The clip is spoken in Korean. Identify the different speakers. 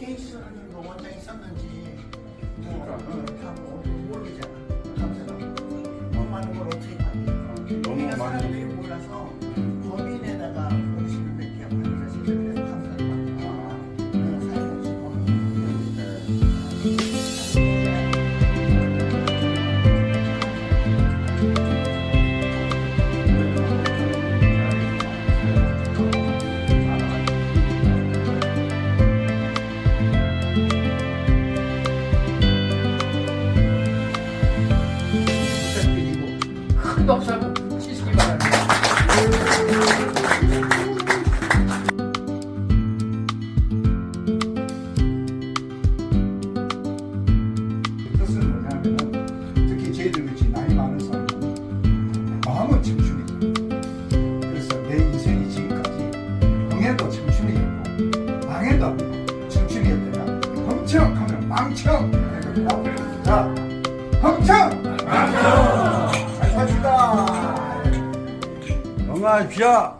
Speaker 1: 케이스는 뭐 원장 있었는지 뭐, 다 뭐, 모르잖아. 감사가 너무 많은 걸 어떻게?
Speaker 2: 너무
Speaker 1: 우리가 사람들이 몰라서 범인에다가 음식을 뺏겨 그래서 그래서 감사를 받는 사이버시 범인.
Speaker 3: 큰 박수 한번 치시기 바랍니다.
Speaker 2: 뜻은 뭐냐면은 특히 저희들 같이 나이 많은 사람은 마음은 청춘이다. 그래서 내 인생이 지금까지 흥해도 청춘이었고 망해도 청춘이었다가 흥청 하면 망청 해거든요. 자, 흥청! 망청!